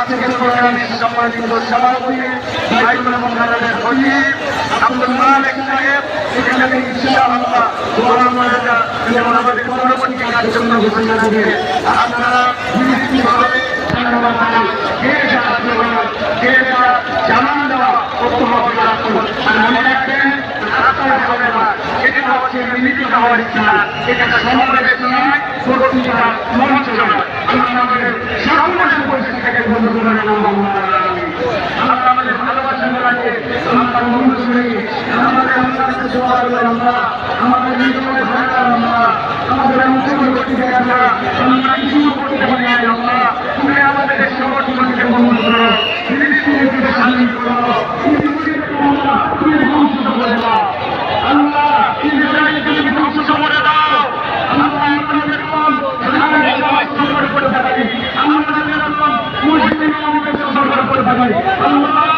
আজকের প্রোগ্রামের সম্মানিত সভাপতি বাইকুল মন্ডলের সচিব আব্দুল মালিক সাহেব। এখানে ইনশাআল্লাহ যেমন আমাদের পরবর্তী কার্যক্রম ঘোষণা দিয়ে আপনারা নিশ্চিতভাবে ধন্যবাদ জানাই। কে সাহায্য করার কে জানান দেওয়া আর মনে রাখবেন রাস্তায় হবে পরিস্থিতিকে বন্ধ করে আল্লাহ আমাদের ভালোবাসা রাখে আল্লাহ বন্ধু শুনে আমাদের আল্লাহ কাছে দোয়া করেন আল্লাহ আমাদের নিজের ভাষা আল্লাহ আমাদের অঞ্চল করতে আল্লাহ আমরা কিছু করতে পারি না আল্লাহ তুমি আমাদের সংগঠনকে বন্ধ করো ফিলিস্তিনিকে শান্তি করো তুমি ধ্বংস করে দাও সংগ্রহ করে